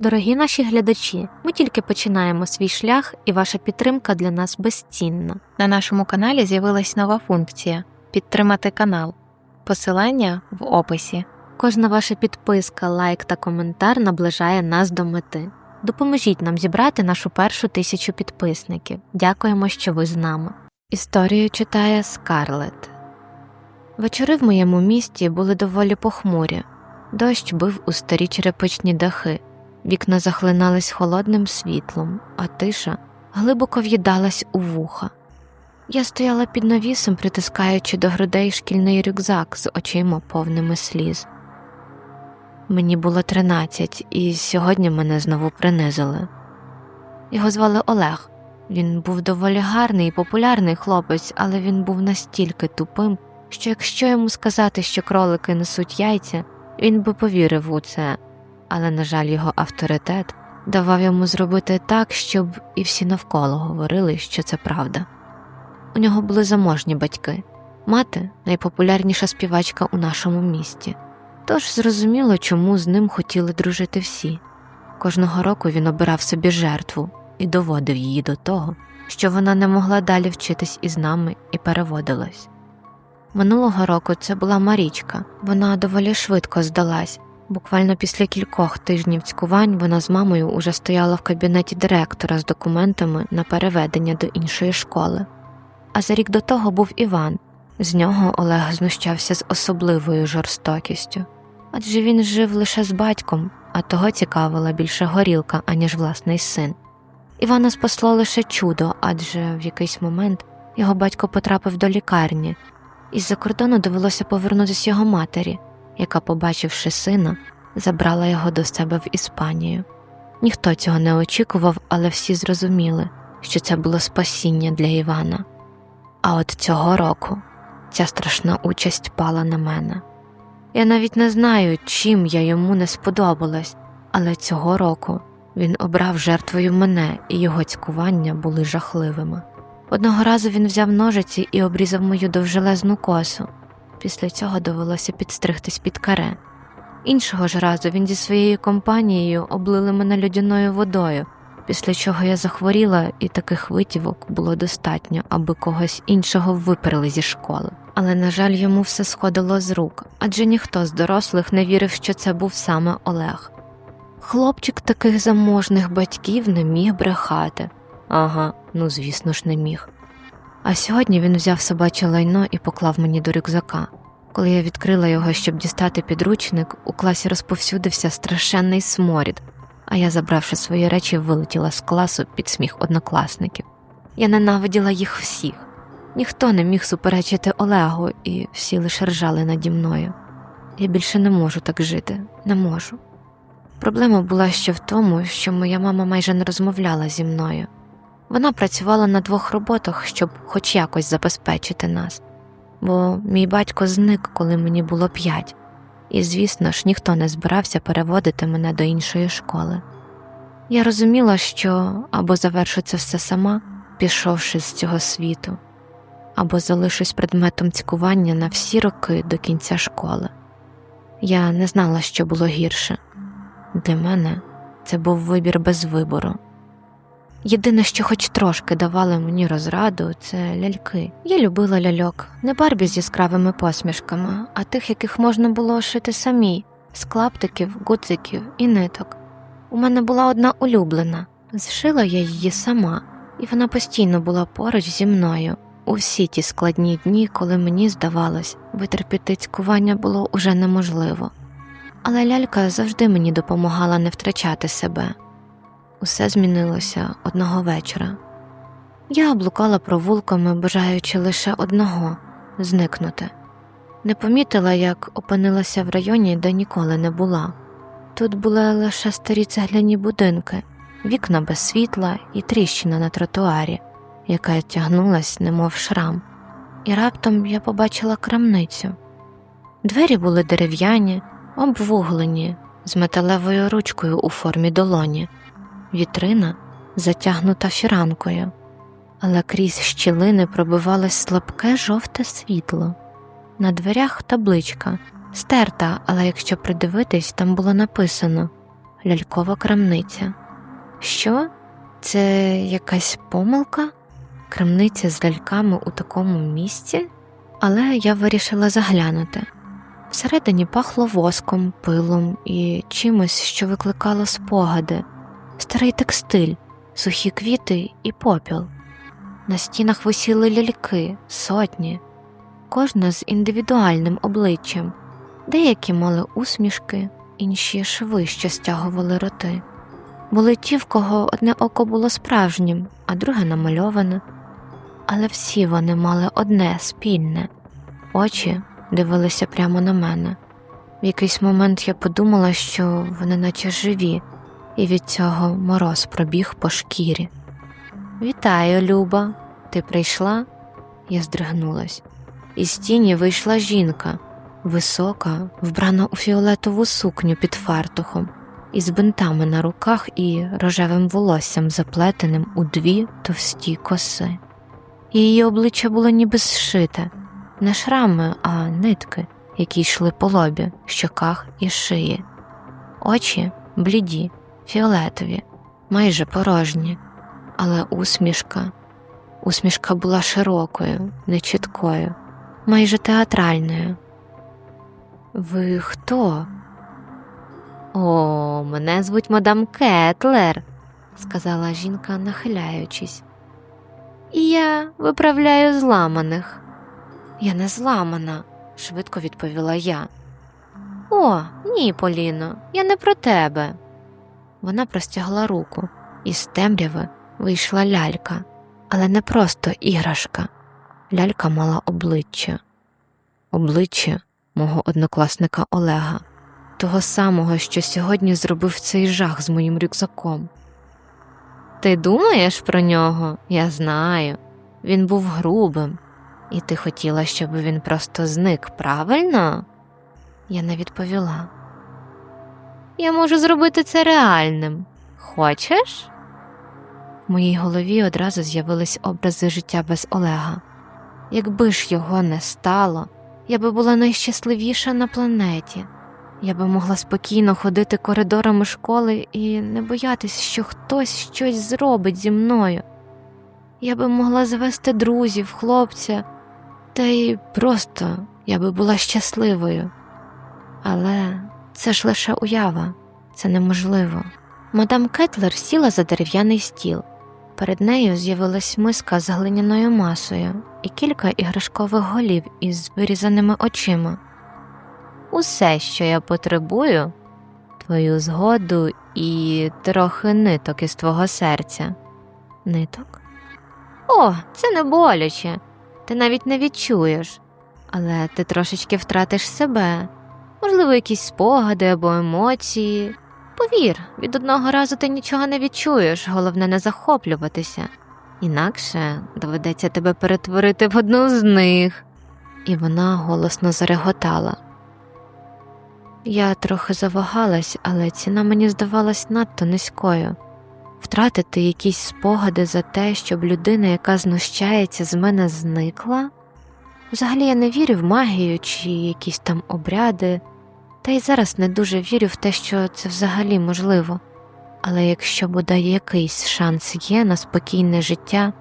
Дорогі наші глядачі, ми тільки починаємо свій шлях, і ваша підтримка для нас безцінна. На нашому каналі з'явилась нова функція підтримати канал. Посилання в описі. Кожна ваша підписка, лайк та коментар наближає нас до мети. Допоможіть нам зібрати нашу першу тисячу підписників. Дякуємо, що ви з нами. Історію читає Скарлет. Вечори в моєму місті були доволі похмурі. Дощ бив у старі черепичні дахи, вікна захлинались холодним світлом, а тиша глибоко в'їдалась у вуха. Я стояла під навісом, притискаючи до грудей шкільний рюкзак з очима повними сліз. Мені було тринадцять, і сьогодні мене знову принизили. Його звали Олег. Він був доволі гарний і популярний хлопець, але він був настільки тупим, що якщо йому сказати, що кролики несуть яйця, він би повірив у це, але, на жаль, його авторитет давав йому зробити так, щоб і всі навколо говорили, що це правда. У нього були заможні батьки, мати найпопулярніша співачка у нашому місті. Тож зрозуміло, чому з ним хотіли дружити всі. Кожного року він обирав собі жертву і доводив її до того, що вона не могла далі вчитись із нами і переводилась. Минулого року це була Марічка, вона доволі швидко здалась. Буквально після кількох тижнів цькувань вона з мамою уже стояла в кабінеті директора з документами на переведення до іншої школи. А за рік до того був Іван. З нього Олег знущався з особливою жорстокістю, адже він жив лише з батьком, а того цікавила більше горілка, аніж власний син. Івана спасло лише чудо, адже в якийсь момент його батько потрапив до лікарні, і з-за кордону довелося повернутися його матері, яка, побачивши сина, забрала його до себе в Іспанію. Ніхто цього не очікував, але всі зрозуміли, що це було спасіння для Івана. А от цього року ця страшна участь пала на мене. Я навіть не знаю, чим я йому не сподобалась, але цього року він обрав жертвою мене, і його цькування були жахливими. Одного разу він взяв ножиці і обрізав мою довжелезну косу. Після цього довелося підстригтись під каре. Іншого ж разу він зі своєю компанією облили мене льодяною водою, після чого я захворіла, і таких витівок було достатньо, аби когось іншого виперли зі школи. Але, на жаль, йому все сходило з рук, адже ніхто з дорослих не вірив, що це був саме Олег. Хлопчик таких заможних батьків не міг брехати. Ага, ну звісно ж, не міг. А сьогодні він взяв собаче лайно і поклав мені до рюкзака. Коли я відкрила його, щоб дістати підручник, у класі розповсюдився страшенний сморід, а я, забравши свої речі, вилетіла з класу під сміх однокласників. Я ненавиділа їх всіх. Ніхто не міг суперечити Олегу, і всі лише ржали наді мною. Я більше не можу так жити, не можу. Проблема була ще в тому, що моя мама майже не розмовляла зі мною. Вона працювала на двох роботах, щоб хоч якось забезпечити нас, бо мій батько зник, коли мені було п'ять, і, звісно ж, ніхто не збирався переводити мене до іншої школи. Я розуміла, що або завершу це все сама, пішовши з цього світу, або залишусь предметом цькування на всі роки до кінця школи. Я не знала, що було гірше. Для мене це був вибір без вибору. Єдине, що хоч трошки давали мені розраду, це ляльки. Я любила ляльок, не барбі з яскравими посмішками, а тих, яких можна було шити самі, з клаптиків, гудзиків і ниток. У мене була одна улюблена, зшила я її сама, і вона постійно була поруч зі мною. У всі ті складні дні, коли мені здавалось, витерпіти цькування було уже неможливо. Але лялька завжди мені допомагала не втрачати себе. Усе змінилося одного вечора. Я блукала провулками, бажаючи лише одного зникнути. Не помітила, як опинилася в районі, де ніколи не була. Тут були лише старі цегляні будинки, вікна без світла і тріщина на тротуарі, яка тягнулась, немов шрам, і раптом я побачила крамницю. Двері були дерев'яні, обвуглені, з металевою ручкою у формі долоні вітрина затягнута фіранкою, але крізь щілини пробивалось слабке жовте світло. На дверях табличка, стерта, але якщо придивитись, там було написано лялькова крамниця. Що? Це якась помилка? Крамниця з ляльками у такому місці? Але я вирішила заглянути. Всередині пахло воском, пилом і чимось, що викликало спогади, старий текстиль, сухі квіти і попіл. На стінах висіли ляльки, сотні, кожна з індивідуальним обличчям, деякі мали усмішки, інші шви, що стягували роти. Були ті, в кого одне око було справжнім, а друге намальоване, але всі вони мали одне спільне очі дивилися прямо на мене. В якийсь момент я подумала, що вони наче живі, і від цього мороз пробіг по шкірі. Вітаю, Люба, ти прийшла? Я здригнулась. Із тіні вийшла жінка, висока, вбрана у фіолетову сукню під фартухом, із бинтами на руках і рожевим волоссям, заплетеним у дві товсті коси. Її обличчя було ніби зшите, не шрами, а нитки, які йшли по лобі, щоках і шиї. Очі бліді, фіолетові, майже порожні, але усмішка. Усмішка була широкою, нечіткою, майже театральною. Ви хто? О, мене звуть мадам Кетлер, сказала жінка, нахиляючись. І я виправляю зламаних. Я не зламана, швидко відповіла я. О, ні, Поліно, я не про тебе. Вона простягла руку, і з темряви вийшла лялька, але не просто іграшка. Лялька мала обличчя, обличчя мого однокласника Олега, того самого, що сьогодні зробив цей жах з моїм рюкзаком. Ти думаєш про нього? Я знаю. Він був грубим, і ти хотіла, щоб він просто зник, правильно? Я не відповіла. Я можу зробити це реальним. Хочеш? В моїй голові одразу з'явились образи життя без Олега. Якби ж його не стало, я би була найщасливіша на планеті. Я би могла спокійно ходити коридорами школи і не боятись, що хтось щось зробить зі мною. Я би могла завести друзів, хлопця, та й просто я би була щасливою. Але це ж лише уява, це неможливо. Мадам Кетлер сіла за дерев'яний стіл. Перед нею з'явилась миска з глиняною масою і кілька іграшкових голів із вирізаними очима. Усе, що я потребую, твою згоду і трохи ниток із твого серця. Ниток? О, це не боляче. Ти навіть не відчуєш, але ти трошечки втратиш себе, можливо, якісь спогади або емоції. Повір, від одного разу ти нічого не відчуєш, головне не захоплюватися. Інакше доведеться тебе перетворити в одну з них. І вона голосно зареготала. Я трохи завагалась, але ціна мені здавалась надто низькою втратити якісь спогади за те, щоб людина, яка знущається з мене, зникла. Взагалі я не вірю в магію чи якісь там обряди, та й зараз не дуже вірю в те, що це взагалі можливо. Але якщо буде якийсь шанс є на спокійне життя,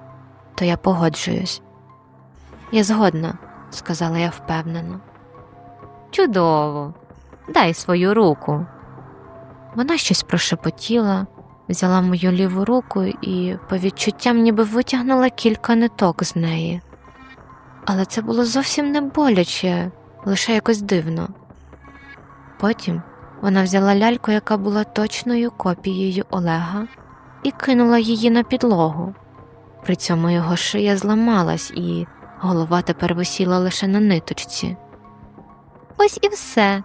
то я погоджуюсь. Я згодна, сказала я впевнено. Чудово, дай свою руку. Вона щось прошепотіла, взяла мою ліву руку і, по відчуттям, ніби витягнула кілька ниток з неї. Але це було зовсім не боляче, лише якось дивно. Потім вона взяла ляльку, яка була точною копією Олега, і кинула її на підлогу. При цьому його шия зламалась, і голова тепер висіла лише на ниточці. Ось і все,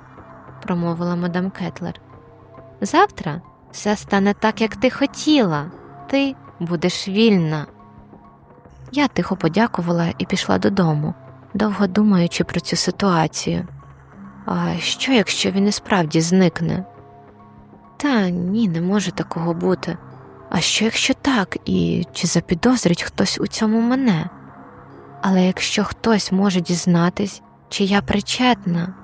промовила мадам Кетлер. Завтра все стане так, як ти хотіла. Ти будеш вільна. Я тихо подякувала і пішла додому, довго думаючи про цю ситуацію. А що, якщо він і справді зникне? Та ні, не може такого бути. А що, якщо так, і чи запідозрить хтось у цьому мене? Але якщо хтось може дізнатись, чи я причетна,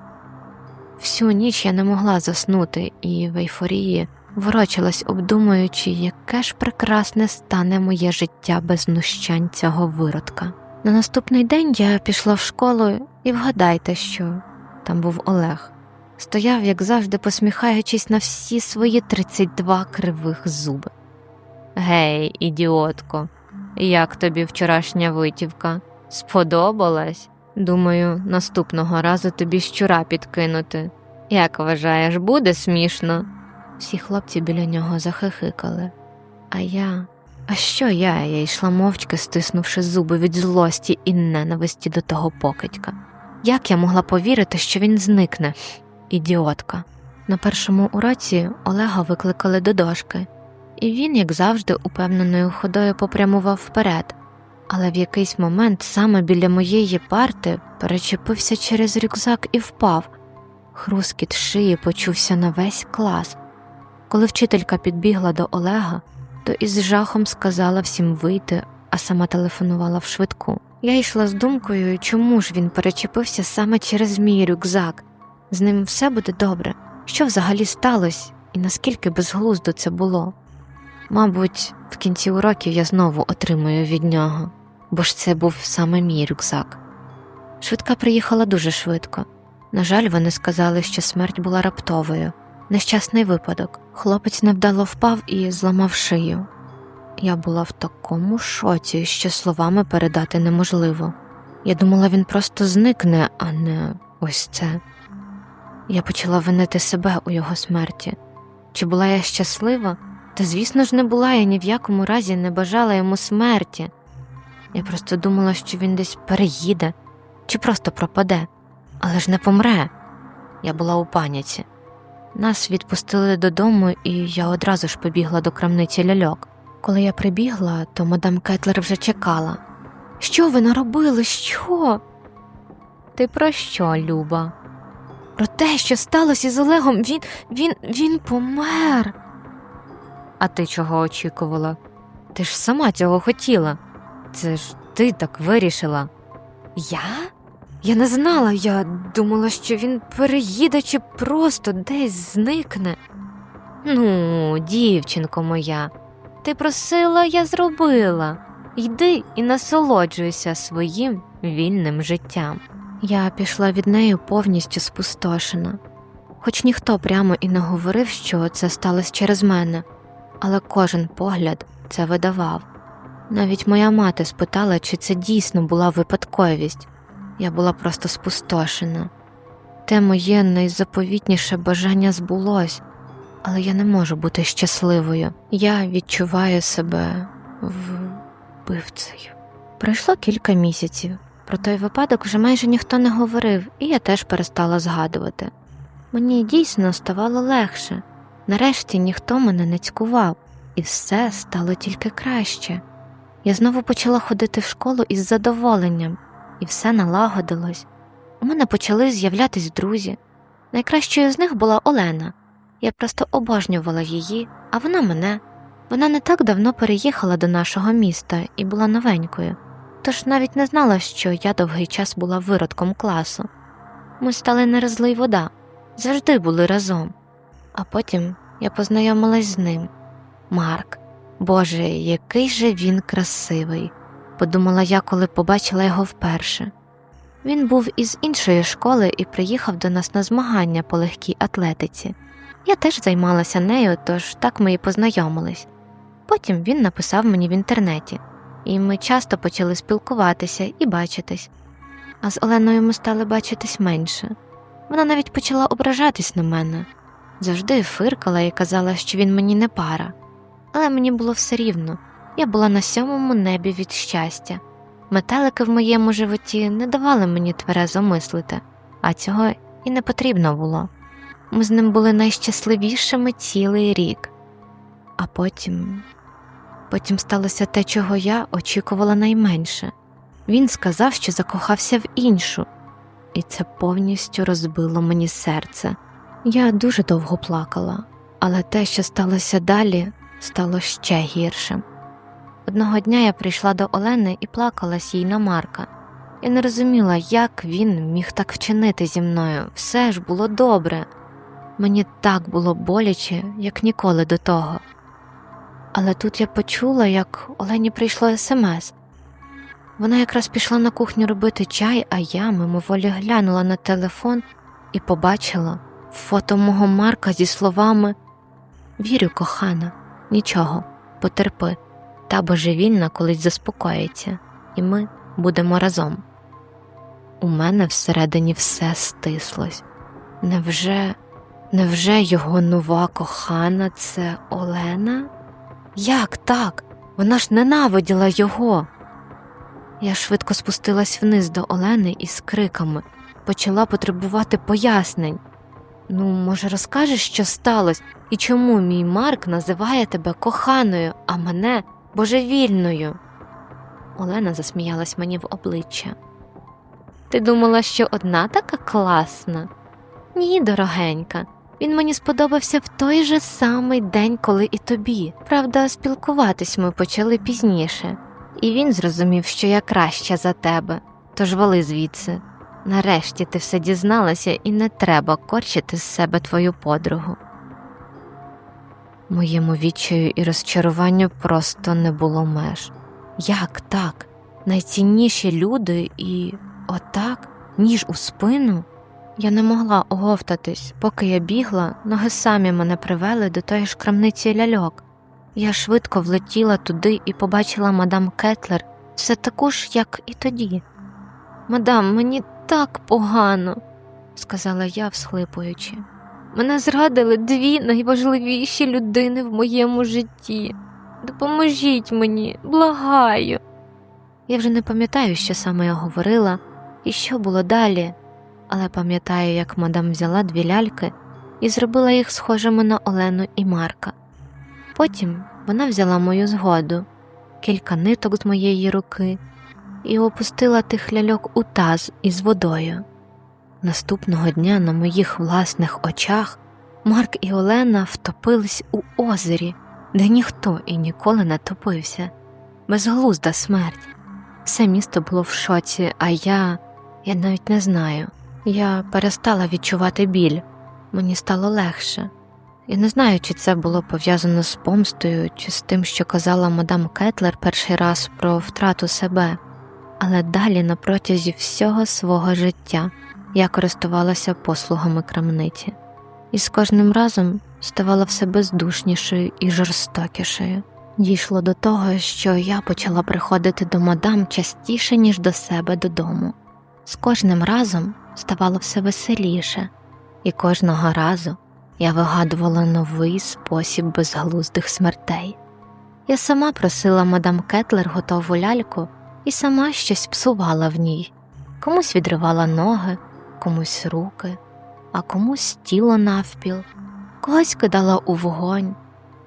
всю ніч я не могла заснути і в ейфорії ворочалась, обдумуючи, яке ж прекрасне стане моє життя без знущань цього виродка. На наступний день я пішла в школу і вгадайте, що там був Олег. Стояв, як завжди, посміхаючись на всі свої 32 кривих зуби. Гей, ідіотко, як тобі вчорашня витівка? Сподобалась? Думаю, наступного разу тобі щура підкинути. Як вважаєш, буде смішно? Всі хлопці біля нього захихикали. А я. А що я? Я йшла мовчки, стиснувши зуби від злості і ненависті до того покидька. Як я могла повірити, що він зникне? Ідіотка. На першому уроці Олега викликали до дошки, і він, як завжди, упевненою ходою попрямував вперед, але в якийсь момент саме біля моєї парти перечепився через рюкзак і впав. Хрускіт шиї почувся на весь клас. Коли вчителька підбігла до Олега, то із жахом сказала всім вийти, а сама телефонувала в швидку. Я йшла з думкою, чому ж він перечепився саме через мій рюкзак. З ним все буде добре. Що взагалі сталося і наскільки безглуздо це було? Мабуть, в кінці уроків я знову отримую від нього, бо ж це був саме мій рюкзак. Швидка приїхала дуже швидко. На жаль, вони сказали, що смерть була раптовою. Нещасний випадок. Хлопець невдало впав і зламав шию. Я була в такому шоці, що словами передати неможливо. Я думала, він просто зникне, а не ось це. Я почала винити себе у його смерті. Чи була я щаслива? Та, звісно ж, не була я ні в якому разі не бажала йому смерті. Я просто думала, що він десь переїде чи просто пропаде, але ж не помре. Я була у паніці. Нас відпустили додому, і я одразу ж побігла до крамниці ляльок. Коли я прибігла, то мадам Кетлер вже чекала. Що ви наробили? Що? Ти про що, Люба? Про те, що сталося з Олегом, він він, він помер. А ти чого очікувала? Ти ж сама цього хотіла. Це ж ти так вирішила. Я? Я не знала, я думала, що він переїде чи просто десь зникне. Ну, дівчинко моя, ти просила, я зробила. Йди і насолоджуйся своїм вільним життям. Я пішла від неї повністю спустошена, хоч ніхто прямо і не говорив, що це сталося через мене, але кожен погляд це видавав. Навіть моя мати спитала, чи це дійсно була випадковість. Я була просто спустошена. Те моє найзаповітніше бажання збулось, але я не можу бути щасливою. Я відчуваю себе вбивцею. Пройшло кілька місяців. Про той випадок вже майже ніхто не говорив, і я теж перестала згадувати. Мені дійсно ставало легше. Нарешті ніхто мене не цькував, і все стало тільки краще. Я знову почала ходити в школу із задоволенням, і все налагодилось. У мене почали з'являтись друзі. Найкращою з них була Олена. Я просто обожнювала її, а вона мене. Вона не так давно переїхала до нашого міста і була новенькою, тож навіть не знала, що я довгий час була виродком класу. Ми стали не розлий вода, завжди були разом. А потім я познайомилась з ним. Марк, Боже, який же він красивий, подумала я, коли побачила його вперше. Він був із іншої школи і приїхав до нас на змагання по легкій атлетиці. Я теж займалася нею, тож так ми і познайомились. Потім він написав мені в інтернеті, і ми часто почали спілкуватися і бачитись. А з Оленою ми стали бачитись менше. Вона навіть почала ображатись на мене, завжди фиркала і казала, що він мені не пара. Але мені було все рівно, я була на сьомому небі від щастя. Метелики в моєму животі не давали мені тверезо мислити, а цього і не потрібно було. Ми з ним були найщасливішими цілий рік. А потім потім сталося те, чого я очікувала найменше. Він сказав, що закохався в іншу, і це повністю розбило мені серце. Я дуже довго плакала, але те, що сталося далі, стало ще гіршим. Одного дня я прийшла до Олени і плакалась їй на Марка. Я не розуміла, як він міг так вчинити зі мною. Все ж було добре. Мені так було боляче, як ніколи до того. Але тут я почула, як Олені прийшло смс. Вона якраз пішла на кухню робити чай, а я мимоволі глянула на телефон і побачила фото мого Марка зі словами Вірю, кохана, нічого, потерпи, та божевільна колись заспокоїться, і ми будемо разом. У мене всередині все стислось. Невже, невже його нова кохана це Олена? Як так? Вона ж ненавиділа його. Я швидко спустилась вниз до Олени із криками, почала потребувати пояснень. Ну, може, розкажеш, що сталося, і чому мій Марк називає тебе коханою, а мене божевільною? Олена засміялась мені в обличчя. Ти думала, що одна така класна? Ні, дорогенька. Він мені сподобався в той же самий день, коли і тобі. Правда, спілкуватись ми почали пізніше, і він зрозумів, що я краща за тебе, тож вали звідси. Нарешті ти все дізналася, і не треба корчити з себе твою подругу. Моєму відчаю і розчаруванню просто не було меж. Як так? Найцінніші люди і отак, ніж у спину? Я не могла оговтатись, поки я бігла, ноги самі мене привели до тої ж крамниці ляльок. Я швидко влетіла туди і побачила мадам Кетлер все таку ж, як і тоді. Мадам, мені так погано, сказала я, всхлипуючи. Мене зрадили дві найважливіші людини в моєму житті. Допоможіть мені, благаю. Я вже не пам'ятаю, що саме я говорила і що було далі, але пам'ятаю, як мадам взяла дві ляльки і зробила їх схожими на Олену і Марка. Потім вона взяла мою згоду, кілька ниток з моєї руки і опустила тих ляльок у таз із водою. Наступного дня на моїх власних очах Марк і Олена втопились у озері, де ніхто і ніколи не топився. Безглузда смерть. Все місто було в шоці, а я, я навіть не знаю. Я перестала відчувати біль, мені стало легше. Я не знаю, чи це було пов'язано з помстою, чи з тим, що казала мадам Кетлер перший раз про втрату себе, але далі на протязі всього свого життя я користувалася послугами крамниці, і з кожним разом ставала все бездушнішою і жорстокішою. Дійшло до того, що я почала приходити до мадам частіше, ніж до себе додому. З кожним разом ставало все веселіше, і кожного разу я вигадувала новий спосіб безглуздих смертей. Я сама просила мадам Кетлер готову ляльку і сама щось псувала в ній, комусь відривала ноги, комусь руки, а комусь тіло навпіл, когось кидала у вогонь.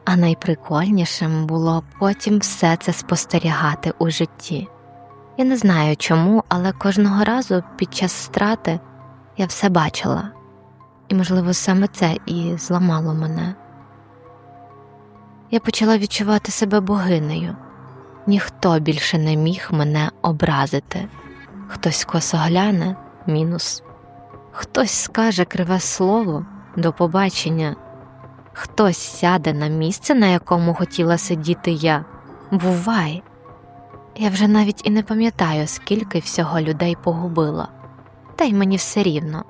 А найприкольнішим було потім все це спостерігати у житті. Я не знаю чому, але кожного разу під час страти я все бачила, і, можливо, саме це і зламало мене. Я почала відчувати себе богинею. Ніхто більше не міг мене образити. Хтось косо гляне мінус, хтось скаже криве слово до побачення, хтось сяде на місце, на якому хотіла сидіти я. Бувай. Я вже навіть і не пам'ятаю, скільки всього людей погубила, та й мені все рівно.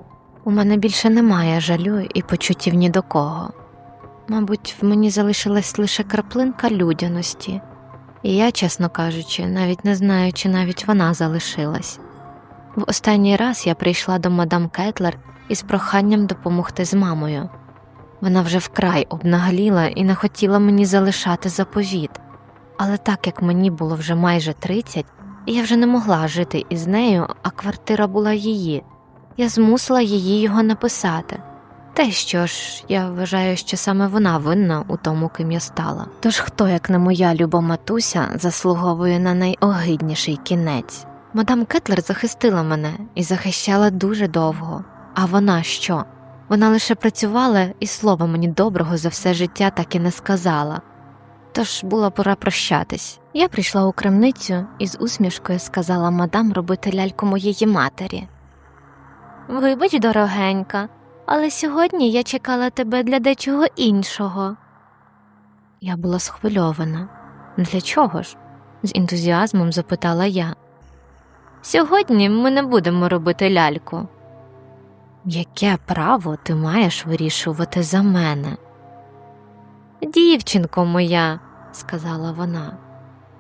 У мене більше немає жалю і почуттів ні до кого. Мабуть, в мені залишилась лише краплинка людяності, і я, чесно кажучи, навіть не знаю, чи навіть вона залишилась. В останній раз я прийшла до мадам Кетлер із проханням допомогти з мамою. Вона вже вкрай обнагліла і не хотіла мені залишати заповіт, але так як мені було вже майже 30, і я вже не могла жити із нею, а квартира була її. Я змусила її його написати. Те що ж, я вважаю, що саме вона винна у тому, ким я стала. Тож хто, як не моя люба матуся, заслуговує на найогидніший кінець? Мадам Кетлер захистила мене і захищала дуже довго. А вона що? Вона лише працювала і слова мені доброго за все життя так і не сказала. Тож була пора прощатись. Я прийшла у крамницю і з усмішкою сказала мадам робити ляльку моєї матері. Вибач, дорогенька, але сьогодні я чекала тебе для дечого іншого. Я була схвильована. Для чого ж? з ентузіазмом запитала я. Сьогодні ми не будемо робити ляльку. Яке право ти маєш вирішувати за мене? Дівчинко моя, сказала вона,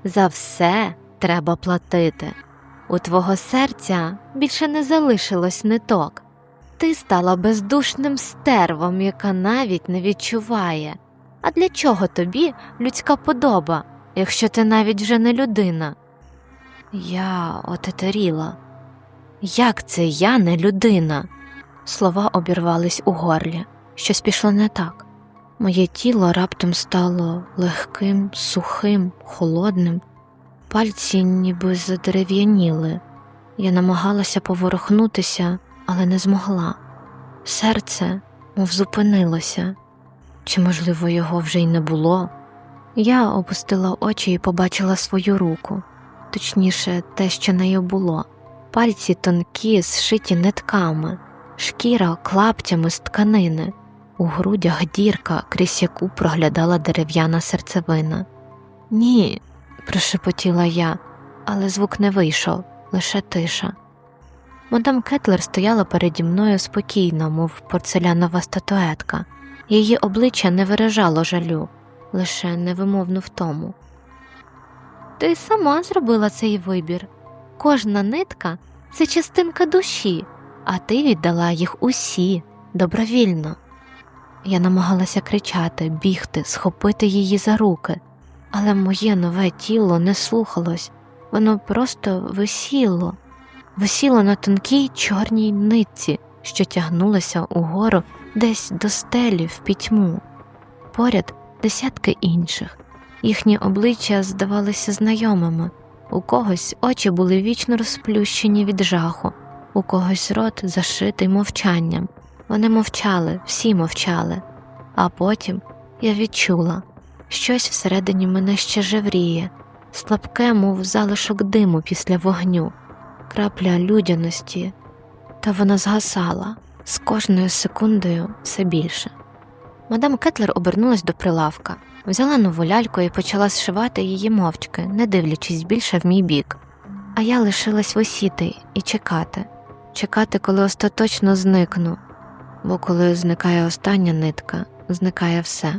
за все треба платити. У твого серця більше не залишилось ниток. Ти стала бездушним стервом, яка навіть не відчуває. А для чого тобі людська подоба, якщо ти навіть вже не людина? Я отетеріла. Як це я не людина? Слова обірвались у горлі. Щось пішло не так. Моє тіло раптом стало легким, сухим, холодним, пальці ніби задерев'яніли. Я намагалася поворухнутися, але не змогла. Серце мов зупинилося, чи, можливо, його вже й не було. Я опустила очі і побачила свою руку, точніше, те, що нею було. Пальці тонкі, зшиті нитками, шкіра клаптями з тканини, у грудях дірка, крізь яку проглядала дерев'яна серцевина. Ні, прошепотіла я, але звук не вийшов, лише тиша. Мадам Кетлер стояла переді мною спокійно, мов порцелянова статуетка. Її обличчя не виражало жалю, лише невимовну втому. Ти сама зробила цей вибір. Кожна нитка це частинка душі, а ти віддала їх усі добровільно. Я намагалася кричати, бігти, схопити її за руки, але моє нове тіло не слухалось, воно просто висіло, висіло на тонкій чорній нитці, що тягнулася угору десь до стелі в пітьму. Поряд десятки інших. Їхні обличчя здавалися знайомими, у когось очі були вічно розплющені від жаху, у когось рот зашитий мовчанням. Вони мовчали, всі мовчали, а потім я відчула щось всередині мене ще жевріє, слабке, мов залишок диму після вогню, крапля людяності, та вона згасала з кожною секундою все більше. Мадам Кетлер обернулась до прилавка, взяла нову ляльку і почала зшивати її мовчки, не дивлячись більше в мій бік. А я лишилась висіти і чекати, чекати, коли остаточно зникну, бо коли зникає остання нитка, зникає все.